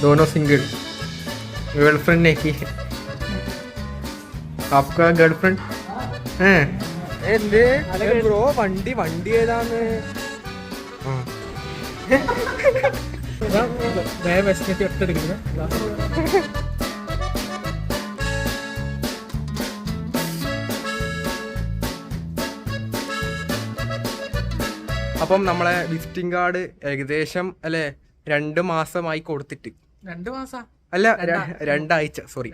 दोनों single girlfriend ने की है आपका गर्लफ्रेंड है എന്ത് ബ്രോ വണ്ടി വണ്ടി ഏതാന്ന് ആ. വിശന്നിട്ട് ഒറ്റ എടുക്കുന്നത് അപ്പം നമ്മളെ വിസിറ്റിംഗ് കാർഡ് ഏകദേശം അല്ലെ രണ്ട് മാസമായി കൊടുത്തിട്ട്. രണ്ട് മാസം? അല്ല രണ്ടാഴ്ച സോറി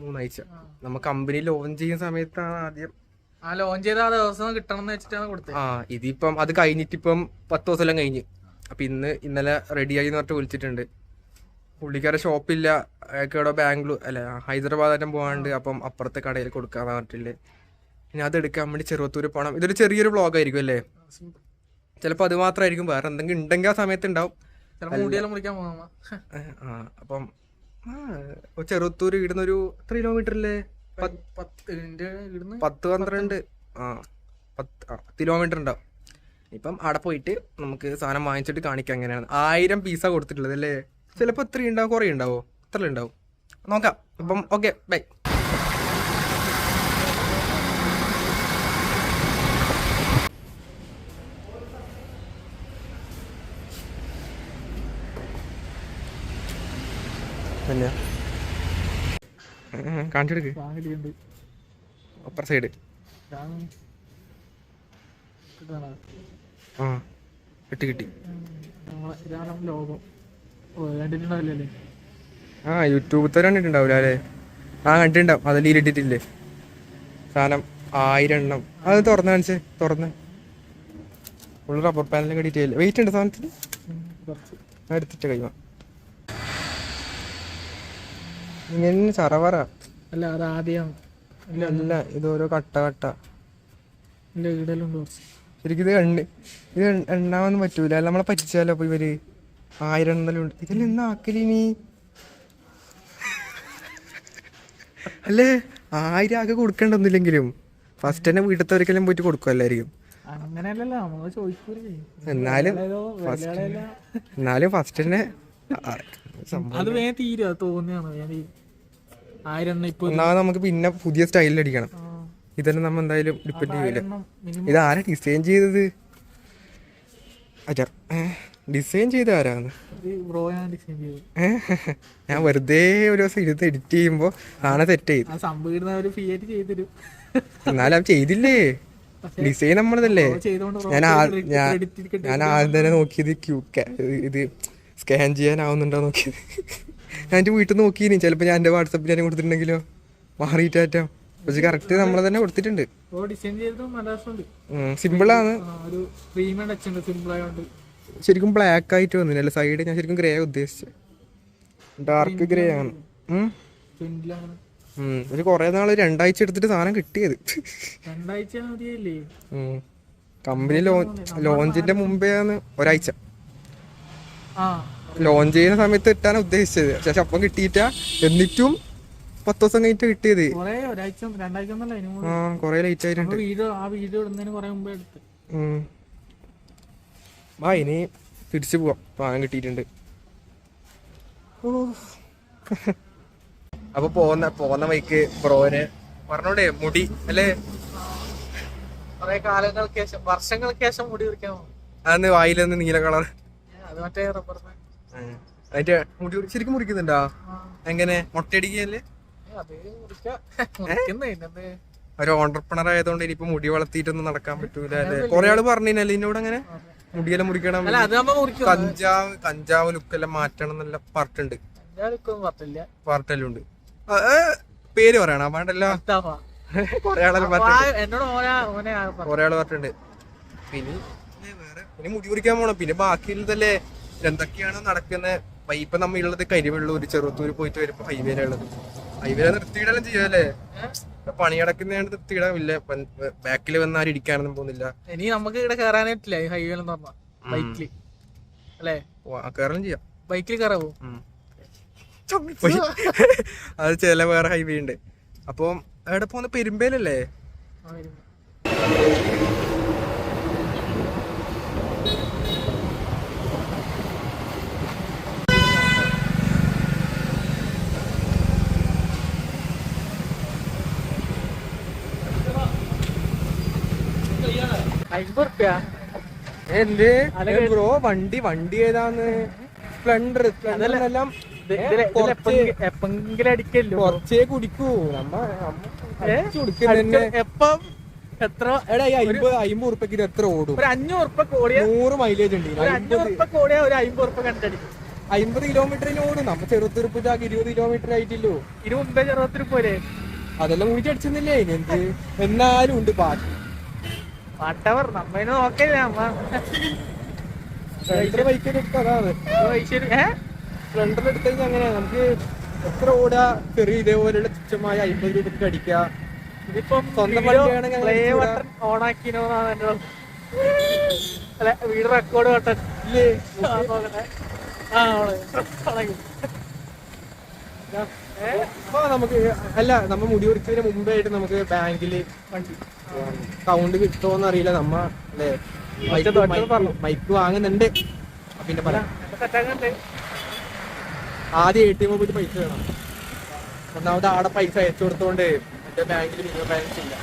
മൂന്നാഴ്ച നമ്മ കമ്പനി ലോഞ്ച് ചെയ്യുന്ന സമയത്താണ് ആദ്യം. ആ ലോഞ്ച് ചെയ്ത ആ ദിവസം കിട്ടണം വെച്ചിട്ടാണ് കൊടുത്തത് ആ ഇതിപ്പം അത് കഴിഞ്ഞിട്ട് ഇപ്പം പത്ത് ദിവസം കഴിഞ്ഞ്. അപ്പൊ ഇന്ന് ഇന്നലെ റെഡിയായി എന്ന് പറഞ്ഞിട്ട് വിളിച്ചിട്ടുണ്ട്. പുള്ളിക്കാരെ ഷോപ്പില്ല അയാൾക്ക് ഇവിടെ ബാംഗ്ലൂർ അല്ല ഹൈദരാബാദ് ആയിട്ടും പോകാണ്ട് അപ്പം അപ്പുറത്തെ കടയിൽ കൊടുക്കാന്ന് പറഞ്ഞിട്ടില്ലേ ഇനി അത് എടുക്കാൻ വേണ്ടി ചെറുവത്തൂർ പോകണം ഇതൊരു ചെറിയൊരു വ്ളോഗ് ആയിരിക്കും അല്ലേ? ചിലപ്പോൾ അത് മാത്രമായിരിക്കും വേറെ എന്തെങ്കിലും ഉണ്ടെങ്കിൽ ആ സമയത്ത് ഉണ്ടാവും. ആ അപ്പം ആ ചെറുവത്തൂര് ഇടുന്ന ഒരു എത്ര കിലോമീറ്റർ അല്ലേ പത്ത് പന്ത്രണ്ട്. ആ പത്ത് കിലോമീറ്റർ ഉണ്ടാവും. ഇപ്പം അവിടെ പോയിട്ട് നമുക്ക് സാധനം വാങ്ങിച്ചിട്ട് കാണിക്കാം എങ്ങനെയാണ് ആയിരം പീസ കൊടുത്തിട്ടുള്ളത് അല്ലേ? ചിലപ്പോൾ ഇത്ര ഉണ്ടാവും കുറേ ഉണ്ടാവോ? ഇത്ര ഉണ്ടാവും. നോക്കാം. അപ്പം ഓക്കെ ബൈ. തന്നെയാ. കാണിച്ചെടുക്ക്. അപ്പുറ സൈഡ് ആ കിട്ടി. കിട്ടി ആ യൂട്യൂബത്തെ കണ്ടിട്ടുണ്ടാവില്ല അല്ലേ ആ കണ്ടിട്ടുണ്ടാവും. അതിൽ ഇട്ടിട്ടില്ലേ? സാധനം ആയിരം എണ്ണം അത് തുറന്ന് കാണിച്ചേ തുറന്ന്. ഫുൾ റബ്ബർ പാനലും കടിയിട്ടില്ലേ വെയിറ്റ് ഉണ്ട് സാധനത്തിന്? എടുത്തിട്ട് കഴിയുക ഇങ്ങനെ ചറവറ. അല്ല അത് ആദ്യം ഇല്ല അല്ല ഇത് ഓരോ കട്ട കട്ട. എന്റെ കുറച്ച്. ശരിക്കും ഇത് കണ്ട് ഇത് എണ്ണാമെന്ന് പറ്റൂല. അല്ല നമ്മളെ പറ്റിച്ചാലോ അപ്പൊ ഇവർ? ആയിരം എണ്ണെല്ലാം ഉണ്ട്. ഇതിൽ നിന്ന് ആക്കലി നീ അല്ലേ? ആയിരം ആകെ കൊടുക്കണ്ടൊന്നുമില്ലെങ്കിലും ഫസ്റ്റ് തന്നെ വീട്ടിലത്തെ പോയിട്ട് കൊടുക്കും എല്ലായിരിക്കും അങ്ങനെയല്ലല്ലോ നമ്മൾ ചോദിക്കൂലേ. എന്നാലും എന്നാലും ഫസ്റ്റ് തന്നെ അത് വേഗം തീരും അത് തോന്നിയാണ് വേഗം തീരും ആയിരം എണ്ണം ഇപ്പൊ ഒന്നാമത് നമുക്ക് പിന്നെ പുതിയ സ്റ്റൈലിൽ അടിക്കണം. ഇതന്നെ നമ്മ എന്തായാലും ഡിപ്പെൻഡ് ചെയ്യൂല ഇത് ആരാ ഡിസൈൻ ചെയ്തത്? അച്ഛാ ഡിസൈൻ ചെയ്ത ആരാന്ന്? ഞാൻ വെറുതെ ഒരു ദിവസം ഇരുന്ന് എഡിറ്റ് ചെയ്യുമ്പോ ആണ് സെറ്റ് ചെയ്ത്. എന്നാലും ചെയ്തില്ലേ? ഡിസൈൻ നമ്മളതല്ലേ? ഞാൻ ഞാൻ ഞാൻ ആദ്യം തന്നെ നോക്കിയത് ക്യൂ ഇത് സ്കാൻ ചെയ്യാനാവുന്നുണ്ടോ നോക്കിയത്. ഞാൻ എന്റെ വീട്ടിൽ നോക്കിയിനി. ചിലപ്പോൾ ഞാൻ എന്റെ വാട്സപ്പിൽ ഞാൻ കൊടുത്തിട്ടുണ്ടെങ്കിലോ? മാറിയിട്ടാറ്റം പക്ഷെ കറക്റ്റ് നമ്മൾ തന്നെ കൊടുത്തിട്ടുണ്ട്. സിമ്പിളാണ് ശരിക്കും ബ്ലാക്ക് ആയിട്ട് വന്നില്ല സൈഡ് ഞാൻ ശരിക്കും ഗ്രേ ഉദ്ദേശിച്ചത് ഡാർക്ക് ഗ്രേ ആണ്. ഒരു കുറേ നാൾ രണ്ടാഴ്ച എടുത്തിട്ട് സാധനം കിട്ടിയത്. കമ്പനി ലോഞ്ചിന്റെ മുമ്പേ ആണ് ഒരാഴ്ച. ലോഞ്ച് ചെയ്യുന്ന സമയത്ത് കിട്ടാൻ ഉദ്ദേശിച്ചത്. പക്ഷെ അപ്പം കിട്ടിയിട്ട എന്നിട്ടും പത്ത് ദിവസം കഴിഞ്ഞിട്ട് കിട്ടിയത്. കൊറേ ആ ലേറ്റ് ആയിട്ടുണ്ട്. ആ വീഡിയോ ഇടുന്നതിന് കൊറേ മുമ്പേ എടുത്ത്. ഉം. വാ ഇനി തിരിച്ചു പോവാം. വാങ്ങാൻ കിട്ടിയിട്ടുണ്ട്. അപ്പൊ പോന്ന പോന്ന വൈക്ക് ബ്രോന് പറഞ്ഞോടെ മുടി അല്ലേ? കൊറേ കാലങ്ങൾക്ക് ശേഷം വർഷങ്ങൾക്ക് ശേഷം മുടി കുറിക്കാൻ അന്ന് വായിലൊന്ന് നീല കളർ അത് മറ്റേ റബ്ബർ അതിന്റെ മുടി ശരിക്കും മുറിക്കുന്നുണ്ടോ? എങ്ങനെ? മുട്ടയടിക്കല്ലേ ഒരു ഓണ്ടർപ്രണർ ആയതുകൊണ്ട് ഇനിയിപ്പോ മുടി വളർത്തിയിട്ടൊന്നും നടക്കാൻ പറ്റൂല അല്ലേ? കൊറേ ആൾ പറഞ്ഞില്ലേ എന്നോട് അങ്ങനെ മുടിയെല്ലാം മുറിക്കണം കഞ്ചാവ് കഞ്ചാവ് ലുക്കെല്ലാം മാറ്റണം എന്നുള്ള പാർട്ടുണ്ട് പാർട്ടെല്ലാം ഉണ്ട് പേര് പറയണ. വേണ്ടല്ലോ. കൊറേ ആളെല്ലാം പറഞ്ഞു. കൊറേ ആൾ പറഞ്ഞിട്ടുണ്ട്. പിന്നെ പിന്നെ മുടി കുറിക്കാൻ പോണം. പിന്നെ ബാക്കിയുള്ളതല്ലേ? എന്തൊക്കെയാണ് നടക്കുന്നത് ഇപ്പൊ നമ്മ ഉള്ളത് കരിവെള്ളൂർ ചെറുത്തൂര് പോയിട്ട് വരുമ്പോ ഹൈവേയിലുള്ളത് ഹൈവേയിലെ നിർത്തിയിടെല്ലാം ചെയ്യാല്ലേ? പണിയടക്കുന്നതാണ് നിർത്തിയിടാവില്ല ബാക്കിൽ വന്നാൽ ആരും ഇടിക്കാനൊന്നും പോകുന്നില്ല. ഇനി നമുക്ക് ഇവിടെ കയറാനായിട്ടില്ല ഹൈവേയിൽ എന്ന് അല്ലേ? കയറലും ചെയ്യാം. ബൈക്കിൽ കയറാവോ. അത് ചില വേറെ ഹൈവേ ഉണ്ട് അപ്പം എവിടെ പോകുന്ന പെരുമ്പേലല്ലേ? എന്ത്? ബ്രോ വണ്ടി വണ്ടി ഏതാന്ന് സ്പ്ലെൻഡർ എപ്പെങ്കിലും അടിക്കല്ലോ. കുറച്ചേ കുടിക്കൂ. നമ്മ എപ്പം എത്ര എടാ ഈ അമ്പത് അമ്പത് എത്ര ഓടും? ഒരു അഞ്ഞൂറ് ഉറുപ്പ കോടിയ. നൂറ് മൈലേജ് ഉണ്ട് അഞ്ഞൂറ് ഉറുപ്പ കോടിയ ഒരു അമ്പത് ഉറുപ്പ കണ്ടടിക്കും അമ്പത് കിലോമീറ്ററിന് ഓടും. നമ്മ ചെറുത്തുരുപ്പുചാക്ക് ഇരുപത് കിലോമീറ്റർ ആയിട്ടില്ലോ. ഇതിന് മുമ്പേ പോരെ? അതെല്ലാം ഊറ്റി അടിച്ചെന്നില്ലേ എന്ത്? എന്നാലും ഉണ്ട് പാട്ട് വാട്ടവർ നമ്മതിനെ നോക്കില്ല അമ്മ സ്പ്ലെൻഡർ ബൈക്ക് അതാണ്. സ്പ്ലെൻഡർ എടുത്തു കഴിഞ്ഞാൽ അങ്ങനെ നമുക്ക് എത്ര ഓടാ? ചെറിയ ഇതേപോലെയുള്ള തുച്ഛമായ അമ്പത് രൂപയ്ക്ക് അടിക്കുക ഇതിപ്പം സ്വന്തം. ബട്ടൺ ഓൺ ആക്കിനോന്നാണ് എന്റെ അല്ല വീഡിയോ റെക്കോർഡ് ബട്ടൺ ഇല്ലേ? ആ, നോക്കട്ടെ. അപ്പൊ നമുക്ക് അല്ല നമ്മ മുടി കുറിച്ചതിന് മുമ്പേ ആയിട്ട് നമുക്ക് ബാങ്കിൽ വണ്ടി കൗണ്ട് കിട്ടുമോന്ന് അറിയില്ല. നമ്മ അല്ലേ മൈക്ക് വാങ്ങുന്നുണ്ട്. പിന്നെ പറയാം. ആദ്യം എ ടി എം പോയിട്ട് പൈസ വേണം. ഒന്നാമത് ആടെ പൈസ അയച്ചു കൊടുത്തോണ്ട് എന്റെ ബാങ്കിൽ മിനിമം ബാലൻസ് ഇല്ല.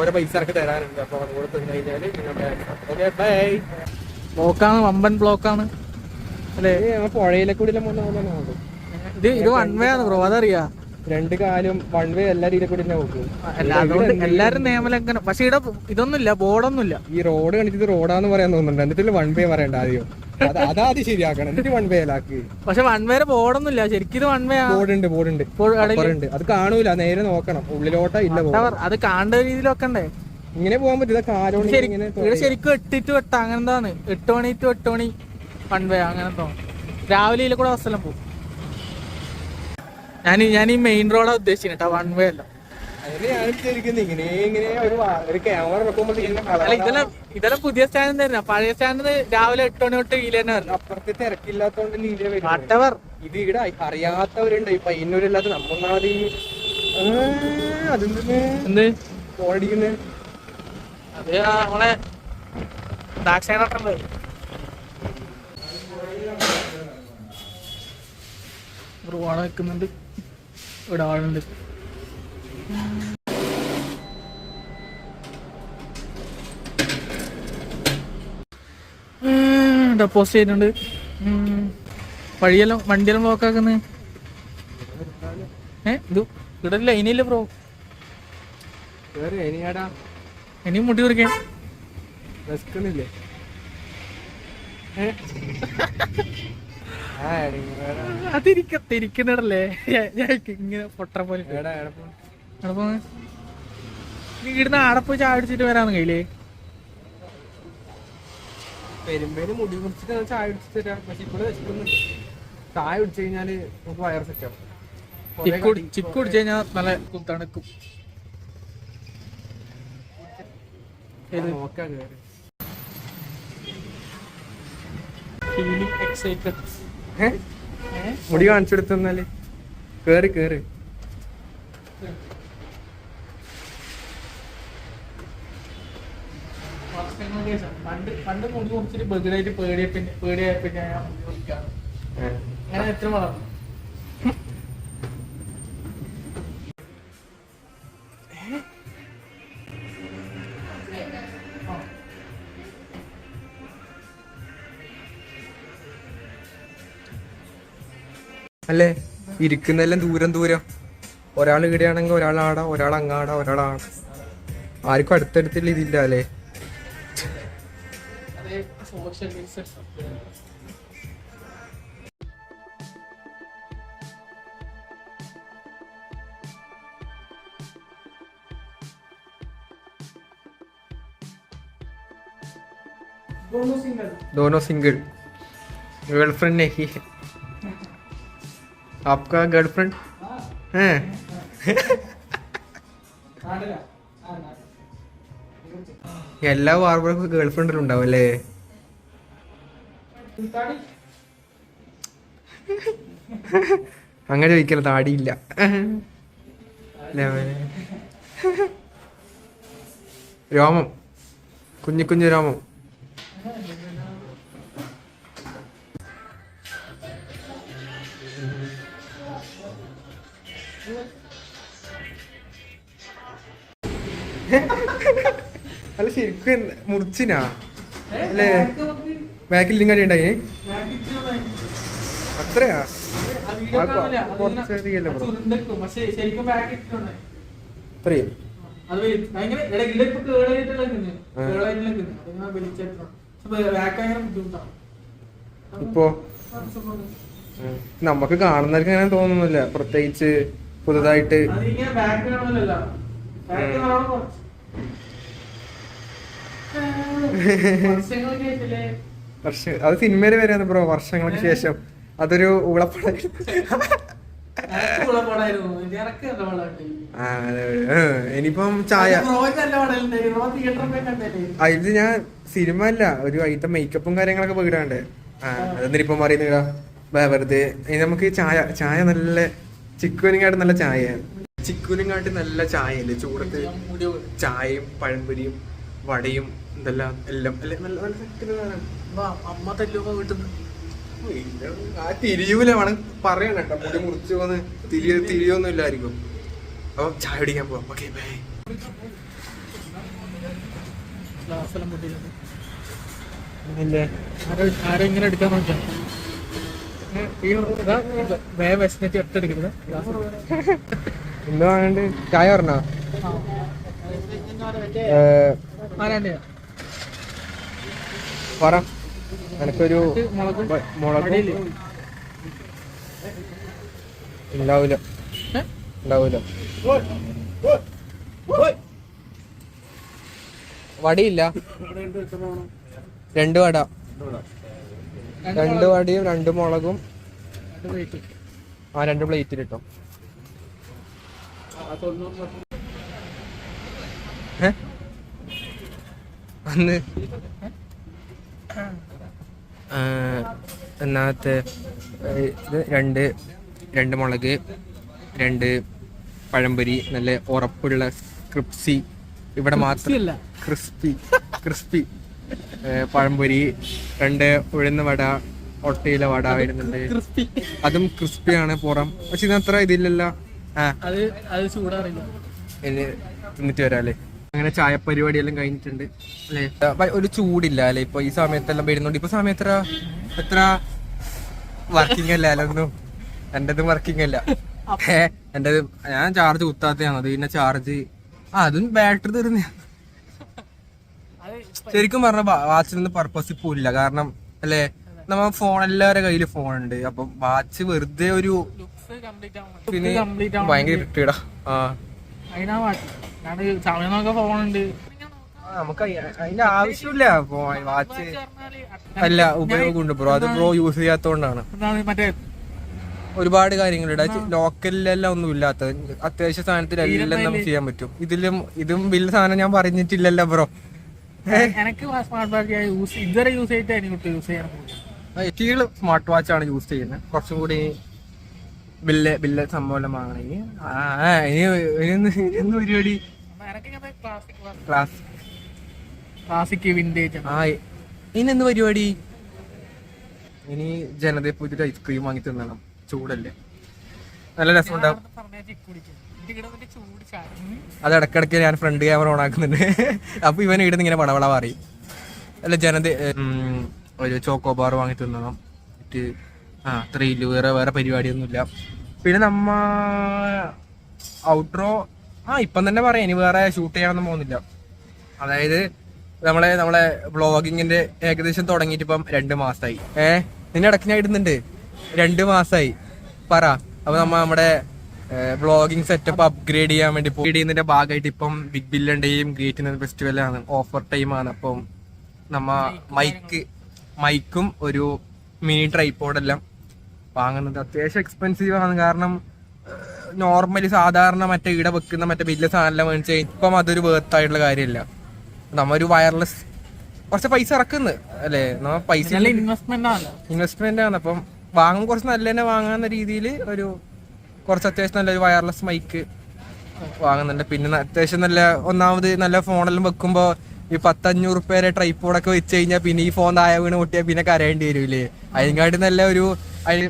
ഓരോ പൈസ ഇറക്കി തരാനുണ്ട്. അപ്പൊ അതുകൂടെ തന്നു കഴിഞ്ഞാൽ മിനിമം ബാലൻസ് ഓക്കെ ബൈ ബ്ലോക്കാണ് വമ്പൻ ബ്ലോക്കാണ് അല്ലേ? പുഴയിലെ കൂടി പോകുന്നത് ഇത് ഇത് വൺ വേ ആണ് ബ്രോ അതറിയാ? രണ്ട് കാലും വൺ വേ എല്ലാ രീതിയിലും കൂടി തന്നെ പോകും അല്ല അതുകൊണ്ട് എല്ലാരും നിയമലംഘനം പക്ഷെ ഇവിടെ ഇതൊന്നുമില്ല ബോർഡൊന്നുമില്ല. ഈ റോഡ് കണ്ടിട്ട് റോഡാന്ന് പറയാൻ തോന്നുന്നുണ്ട്. എന്നിട്ട് വൺ വേ പറയണ്ട ആദ്യം. അതാദ്യം ശരിയാക്കണം. എന്നിട്ട് വൺ വേ ആക്കി. പക്ഷെ വൺ വേറെ ബോർഡൊന്നുമില്ല. ശരിക്കും ഇത് വൺ വേ ബോർഡ് ഉണ്ട് ബോർഡ് ഉണ്ട് ഇപ്പോൾ ഉണ്ട് അത് കാണൂല. നേരെ നോക്കണം. ഉള്ളിലോട്ടാ ഇല്ല അത് കാണേണ്ട രീതിയിലൊക്കെ ഉണ്ടേ ഇങ്ങനെ പോകാൻ പറ്റില്ല. കാലോണ്ട് ഇവിടെ ശരിക്കും എട്ടിട്ട് ടു അങ്ങനെന്താണ്? എട്ട് മണി ടു എട്ട് മണി വൺ വേ തോന്നുന്നു രാവിലെ കൂടെ ബസ്സെല്ലാം പോകും. ഞാൻ ഞാൻ ഈ മെയിൻ റോഡാ ഉദ്ദേശിക്കുന്നത് കേട്ടോ വൺ വേ അല്ല ഇതെല്ലാം ഇതെല്ലാം പുതിയ സ്റ്റാൻഡ് തന്നെ പഴയ സ്റ്റാൻഡ് രാവിലെ എട്ട് മണി തൊട്ട് ഇതിൽ തന്നെ വരണം. അപ്പുറത്തെ തിരക്കില്ലാത്തോണ്ട് നീല വാട്ടവർ. ഇത് ഇവിടെ അറിയാത്തവരുണ്ട്. ഈ പയ്യന്നൂരില്ലാത്ത നമ്മൊന്നാമത് ഈ അതെന്തിന് എന്ത്? ഓടിക്കുന്നത് അത് ആ നമ്മളെ റോഡ് വെക്കുന്നുണ്ട്. ഇവിടെ ആളുണ്ട്. ഡെപ്പോസിറ്റ് ചെയ്യുന്നുണ്ട്. വഴിയെല്ലാം വണ്ടിയെല്ലാം ബ്ലോക്ക് ആക്കുന്നത് ഏ ഇത് ഇവിടെ ലൈനില്ല ബ്രോ ഇനിയും മുട്ടി കുറിക്കാൻ. ഏ? അതിരിക്ക തിരിക്കുന്നിടല്ലേ? ഞാൻ ഇങ്ങനെ പൊട്ട പോലെ ഇവിടുന്ന് ആടെ പോയി ചായ അടിച്ചിട്ട് വരാന്ന് കയ്യിലേ. പെരുമ്പേര് മുടി കുറിച്ചിട്ട് ചായ കുടിച്ചിട്ട് തരാം പക്ഷെ ഇവിടെ വിശക്കുന്നുണ്ട് ചായ കുടിച്ചു കഴിഞ്ഞാൽ നമുക്ക് വയർ സെറ്റ് ആവും. ചിക്ക് ചിക്കു കടി- ചിക്കു കുടിച്ചു കഴിഞ്ഞാൽ നല്ല തണുക്കും? നോക്കാം കേറി. മുടി കാണിച്ചു കൊടുത്തന്നാൽ കേറി കേറി. പണ്ട് പണ്ട് മുടി മുറിച്ചിട്ട് ബഗിലായിട്ട് പേടിയ പിന്നെ പേടിയായ പിന്നെ ഞാൻ അങ്ങനെ എത്ര വളർന്നു? അല്ലേ ഇരിക്കുന്നെല്ലാം ദൂരം ദൂരം ഒരാൾ ഇവിടെയാണെങ്കിൽ ഒരാൾ ആടാ ഒരാൾ അങ്ങാടാ ഒരാൾ ആടാ ആർക്കും അടുത്തടുത്തുള്ള ഇതില്ല അല്ലേ അതേ സോഷ്യൽ ഡിസ്റ്റൻസ് दोनों सिंगल दोनों सिंगल गर्लफ्रेंड नहीं है आपका गर्लफ्रेंड है നാട്ടിലാ എല്ലാ ബാർബർക്കും ഗേൾഫ്രണ്ടിലും ഉണ്ടാവും അല്ലേ താടി അങ്ങനെ ചോദിക്കല താടിയില്ല അല്ലേ അവന്? രോമം കുഞ്ഞു കുഞ്ഞു രോമം ആ. ശരിക്കും മുറിച്ചിനാ? അല്ലേ? ബാക്കിൽ പക്ഷെ ഉണ്ടായി അത്രയാണ്. ഇപ്പോ. നമുക്ക് കാണുന്നവർക്ക് അങ്ങനെ തോന്നുന്നില്ല. പ്രത്യേകിച്ച് പുതുതായിട്ട്? വർഷ അത് സിനിമയിൽ വരെയാണ് ബ്രോ വർഷങ്ങൾക്ക് ശേഷം. അതൊരു ഉളപ്പട ഇനിയിപ്പം ചായ. ഇത് ഞാൻ സിനിമ അല്ല ഒരു അതിന്റെ മേക്കപ്പും കാര്യങ്ങളൊക്കെ വീടാണ്ട് ആ അതെന്തിനിപ്പം പറയുന്നില്ല വെറുതെ നമുക്ക് ചായ ചായ നല്ല ചിക്കുവിനെക്കാട്ട് നല്ല ചായയാണ്. ചിക്കുവിനെക്കാട്ടി നല്ല ചായയല്ലേ? ചൂടത്ത്. ചായയും പഴംപൊരിയും വടയും എന്തെല്ലാം എല്ലാം അല്ലെ? നല്ല നല്ല അമ്മ തല്ലുമ്പോ വീട്ടിൽ ആ തിരിയൂല. വേണം പറയണം കേട്ടോ. മുടി മുറിച്ചു പോന്ന് തിരിയ തിരിയൊന്നും ഇല്ലായിരിക്കും അപ്പൊ ചായ അടിക്കാൻ പോവാം. Okay bye. ഗ്ലാസ്സെല്ലാം പൊട്ടിയിട്ടുണ്ട്. ഇല്ലേ ആരോ ആരോ ഇങ്ങനെ എടുക്കാൻ നോക്കിയാ? ഇന്ന് വാങ്ങണ്ട് ചായ പറഞ്ഞോ പറ എനക്കൊരു? ഉണ്ടാവൂല? ഉണ്ടാവൂല വടിയില്ല രണ്ട് വട രണ്ട് വടിയും രണ്ട് മുളകും. ആ രണ്ട് പ്ലേറ്റിൽ കിട്ടും അന്ന്? എന്നാത്ത് ഇത് രണ്ട് രണ്ട് മുളക് രണ്ട് പഴംപൊരി നല്ല ഉറപ്പുള്ള ക്രിപ്സി. ഇവിടെ മാത്രം ക്രിസ്പി ക്രിസ്പി. പഴംപൊരി രണ്ട് ഉഴുന്ന വട ഒട്ടയില വട വരുന്നുണ്ട് ക്രിസ്പി. അതും ക്രിസ്പിയാണ് പുറം. പക്ഷെ ഇതിനത്ര ഇതില്ലല്ലോ. ആ. അത് അത് ചൂടാറില്ല. ഇനി തിന്നിട്ട് വരാല്ലേ? അങ്ങനെ ചായ പരിപാടി എല്ലാം കഴിഞ്ഞിട്ടുണ്ട് അല്ലേ? ഒരു ചൂടില്ല അല്ലെ? ഇപ്പൊ ഈ സമയത്തെല്ലാം വരുന്നുണ്ട്. ഇപ്പൊ സമയം എത്ര? എത്ര വർക്കിംഗ് അല്ല അല്ലൊന്നും എന്റേതും വർക്കിംഗ് അല്ല. എന്റേതും ഞാൻ ചാർജ് കുത്താത്തതാണ് അത് പിന്നെ ചാർജ് ആ അതും ബാറ്ററി തീർന്ന ശരിക്കും പറഞ്ഞ വാച്ചിനൊന്നും പർപ്പസ് ഇപ്പൊ ഇല്ല കാരണം അല്ലെ? നമ്മ ഫോൺ എല്ലാവരുടെ കയ്യിൽ ഫോൺ ഉണ്ട്. അപ്പൊ വാച്ച് വെറുതെ ഒരു പിന്നെ ഭയങ്കര ഇരിട്ടിടാ ആ. ഫോണുണ്ട് നമുക്ക് അതിന്റെ ആവശ്യമില്ല. വാച്ച് അല്ല ഉപയോഗമുണ്ട് ബ്രോ അത് ബ്രോ യൂസ് ചെയ്യാത്തോണ്ടാണ്. ഒരുപാട് കാര്യങ്ങളുണ്ട്. ലോക്കലിലെല്ലാം ഒന്നും ഇല്ലാത്ത. അത്യാവശ്യ സാധനത്തിലെല്ലാം നമുക്ക് ചെയ്യാൻ പറ്റും. ഇതിലും ഇതും വലിയ സാധനം ഞാൻ പറഞ്ഞിട്ടില്ലല്ലോ ബ്രോ എനിക്ക് സ്മാർട്ട് വാച്ച് യൂസ് ഇതുവരെ യൂസ് ചെയ്തിട്ട് എനിക്ക് യൂസ് ചെയ്യാൻ കീഴ് സ്മാർട്ട് വാച്ച് ആണ് യൂസ് ചെയ്യുന്നത് കുറച്ചും കൂടി ബില്ല് ബില്ല് സംഭവം വാങ്ങണെങ്കിൽ വാങ്ങണമെങ്കിൽ ഇനി പരിപാടി ക്ലാസിക് ക്ലാസ് ക്ലാസിക് വിന്റേജ് ആ ഇനി എന്ത് പരിപാടി? ഇനി ജനതയെ പോയിട്ട് ഐസ്ക്രീം വാങ്ങി തിന്നണം. ചൂടല്ലേ. നല്ല രസമുണ്ടാവും. അത് ഇടക്കിടക്ക് ഞാൻ ഫ്രണ്ട് ക്യാമറ ഓൺ ആക്കുന്നുണ്ട്. അപ്പൊ ഇവൻ ഇടുന്ന ഇങ്ങനെ പടവള മാറി. അല്ല ജനത ഒരു ചോക്കോ ബാർ വാങ്ങി തിന്നണം. മറ്റ് ആ ത്രീൽ വേറെ വേറെ പരിപാടിയൊന്നുമില്ല. പിന്നെ നമ്മ ഔട്ട്റോ ആ ഇപ്പം തന്നെ പറയാം. ഇനി വേറെ ഷൂട്ട് ചെയ്യാനൊന്നും പോകുന്നില്ല. അതായത് നമ്മളെ നമ്മളെ ബ്ലോഗിങ്ങിന്റെ ഏകദേശം തുടങ്ങിയിട്ട് ഇപ്പം രണ്ട് മാസമായി ഏ നിന്നെ ഇടയ്ക്ക് ഞാൻ ഇടുന്നുണ്ട്. രണ്ട് മാസമായി പറ. അപ്പൊ നമ്മ നമ്മുടെ ബ്ലോഗിങ് സെറ്റപ്പ് അപ്ഗ്രേഡ് ചെയ്യാൻ വേണ്ടി പോയി ചെയ്യുന്നതിന്റെ ഭാഗമായിട്ട് ഇപ്പം ബിഗ് ബില്ലിന്റെയും ഗ്രേറ്റ് ഫെസ്റ്റിവലാണ് ഓഫർ ടൈമാണ് അപ്പം നമ്മ മൈക്ക് മൈക്കും ഒരു മിനി ട്രൈപ്പോഡെല്ലാം വാങ്ങുന്നത് അത്യാവശ്യം എക്സ്പെൻസീവ് ആണ്. കാരണം നോർമലി സാധാരണ മറ്റേ ഇട വെക്കുന്ന മറ്റേ വലിയ സാധനം മേടിച്ചാൽ ഇപ്പം അതൊരു വേർത്ത് ആയിട്ടുള്ള കാര്യമില്ല. നമ്മൊരു വയർലെസ് കുറച്ച് പൈസ ഇറക്കുന്നത് അല്ലേ? നമ്മ പൈസ ഇൻവെസ്റ്റ്മെന്റ് ആണ്. അപ്പം വാങ്ങും കുറച്ച് നല്ല തന്നെ വാങ്ങാവുന്ന രീതിയിൽ ഒരു കുറച്ച് അത്യാവശ്യം നല്ലൊരു വയർലെസ് മൈക്ക് വാങ്ങുന്നുണ്ട്. പിന്നെ അത്യാവശ്യം നല്ല ഒന്നാമത് നല്ല ഫോണെല്ലാം വെക്കുമ്പോൾ ഈ പത്തഞ്ഞൂറ് പേരെ ട്രൈപ്പോഡൊക്കെ വെച്ച് കഴിഞ്ഞാൽ പിന്നെ ഈ ഫോൺ താഴെ വീണ് പൊട്ടിയാൽ പിന്നെ കരയേണ്ടി വരില്ലേ? അതിനെക്കാട്ടി നല്ല ഒരു അതിന്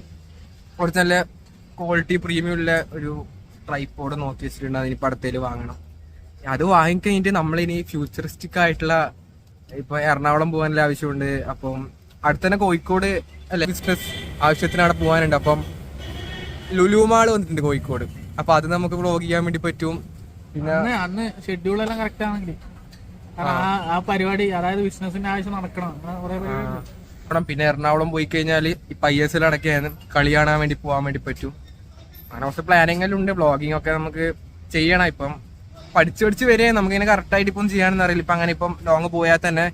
കുറച്ച് നല്ല ക്വാളിറ്റി പ്രീമിയം ഉള്ള ഒരു ട്രൈപ്പോഡ് നോക്കി വെച്ചിട്ടുണ്ട് അതിനിപ്പോൾ അടുത്തേൽ വാങ്ങണം. അത് വാങ്ങിക്കഴിഞ്ഞിട്ട് നമ്മളിനി ഫ്യൂച്ചറിസ്റ്റിക് ആയിട്ടുള്ള ഇപ്പൊ എറണാകുളം പോകാനുള്ള ആവശ്യമുണ്ട്. അപ്പം അടുത്തന്നെ കോഴിക്കോട് അല്ലെ ബിസിനസ് ആവശ്യത്തിന് പോകാനുണ്ട്. അപ്പം ലുലു മാൾ വന്നിട്ടുണ്ട് കോഴിക്കോട്. അപ്പൊ അത് നമുക്ക് വ്ളോഗ് ചെയ്യാൻ വേണ്ടി പറ്റും. പിന്നെ അന്ന് ഷെഡ്യൂൾ എല്ലാം കറക്റ്റ് ആണെങ്കിൽ ആ പരിപാടി അതായത് ബിസിനസിന്റെ ആവശ്യം നടക്കണം. പിന്നെ എറണാകുളം പോയി കഴിഞ്ഞാൽ ഇപ്പൊ ഐ എസ് എൽ അടക്കാണ് കളി കാണാൻ വേണ്ടി പോകാൻ വേണ്ടി പറ്റും. അങ്ങനെ കുറച്ച് പ്ലാനിങ് എല്ലാം ഉണ്ട്. വ്ളോഗിങ് ഒക്കെ നമുക്ക് ചെയ്യണം ഇപ്പം. പഠിച്ചു പഠിച്ച് വരെ നമുക്ക് ഇങ്ങനെ കറക്റ്റ് ആയിട്ട് ഇപ്പം ചെയ്യാണെന്ന് അറിയില്ല. ഇപ്പൊ അങ്ങനെ ഇപ്പം ലോങ് പോയാൽ തന്നെ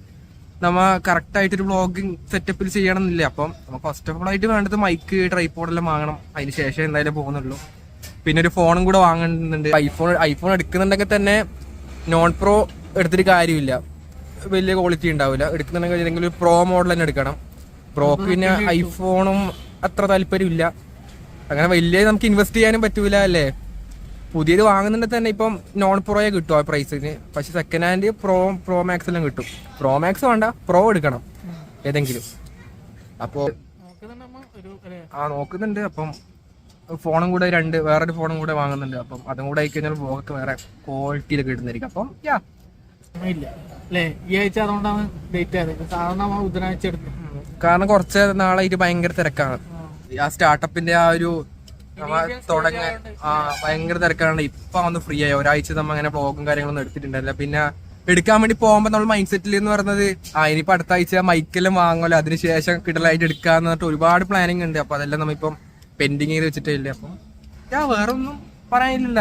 നമ്മ കറക്റ്റ് ആയിട്ട് ഒരു വ്ളോഗിങ് സെറ്റപ്പിൽ ചെയ്യണമെന്നില്ല. അപ്പം നമുക്ക് ഫസ്റ്റ് ഓഫ് ഓൾ ആയിട്ട് വേണ്ടത് മൈക്ക് ട്രൈപ്പോഡ് എല്ലാം വാങ്ങണം. അതിന് ശേഷം എന്തായാലും പോകുന്നുള്ളൂ. പിന്നെ ഒരു ഫോണും കൂടെ വാങ്ങുന്നുണ്ട്. ഐഫോൺ ഐഫോൺ എടുക്കുന്നുണ്ടെങ്കിൽ തന്നെ നോൺ പ്രോ എടുത്തിട്ട് കാര്യമില്ല. വലിയ ക്വാളിറ്റി ഉണ്ടാവില്ല. എടുക്കുന്നുണ്ടെങ്കിൽ ഒരു പ്രോ മോഡൽ തന്നെ എടുക്കണം. പ്രോക്ക് പിന്നെ ഐഫോണും അത്ര താല്പര്യമില്ല. അങ്ങനെ വലിയ നമുക്ക് ഇൻവെസ്റ്റ് ചെയ്യാനും പറ്റൂല അല്ലേ? പുതിയത് വാങ്ങുന്നുണ്ടെങ്കിൽ തന്നെ ഇപ്പം നോൺ പ്രോയെ കിട്ടും ആ പ്രൈസിന് പക്ഷെ second hand pro pro max എല്ലാം കിട്ടും. പ്രോ മാക്സ് വേണ്ട പ്രോ എടുക്കണം ഏതെങ്കിലും. അപ്പോ ആ നോക്കുന്നുണ്ട്. അപ്പം ഫോണും കൂടെ രണ്ട് വേറൊരു ഫോണും കൂടെ വാങ്ങുന്നുണ്ട്. അപ്പം അതും കൂടെ ആയി കഴിഞ്ഞാൽ ബ്ലോഗൊക്കെ വേറെ ക്വാളിറ്റിയിലൊക്കെ കിട്ടുന്നതായിരിക്കും അപ്പം യാ അല്ലേ? ഈ ആഴ്ച അതുകൊണ്ടാണ് ഡേറ്റ് ആയത്. സാധാരണ ബുധനാഴ്ച കാരണം കുറച്ച് നാളായിട്ട് ഭയങ്കര തിരക്കാണ്. ആ. സ്റ്റാർട്ടപ്പിന്റെ ആ ഒരു നമ്മ തുടങ്ങ ആ ഭയങ്കര തിരക്കാണ്. ഇപ്പൊ ഒന്ന് ഫ്രീ ആയി. ഒരാഴ്ച നമ്മൾ അങ്ങനെ ബ്ലോഗും കാര്യങ്ങളൊന്നും എടുത്തിട്ടുണ്ടല്ല പിന്നെ എടുക്കാൻ വേണ്ടി പോകുമ്പോ നമ്മൾ മൈൻഡ് സെറ്റിൽ എന്ന് പറയുന്നത് ആ ഇനിയിപ്പോ അടുത്ത ആഴ്ച മൈക്കെല്ലാം വാങ്ങുമല്ലോ. അതിനുശേഷം കിടലായിട്ട് എടുക്കാന്ന് പറഞ്ഞിട്ട് ഒരുപാട് പ്ലാനിങ് ഉണ്ട്. അപ്പൊ അതെല്ലാം നമ്മ പെൻഡിങ് ചെയ്ത് വെച്ചിട്ടില്ല അപ്പം ഞാൻ വേറെ ഒന്നും പറയാനില്ല.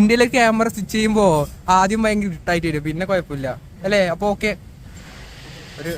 ഇന്ത്യയിലെ ക്യാമറ സ്റ്റിച്ച് ചെയ്യുമ്പോ ആദ്യം ഭയങ്കര ഇട്ടായിട്ട് വരും പിന്നെ കുഴപ്പമില്ല. അല്ലേ? അപ്പൊ ഓക്കെ ഒരു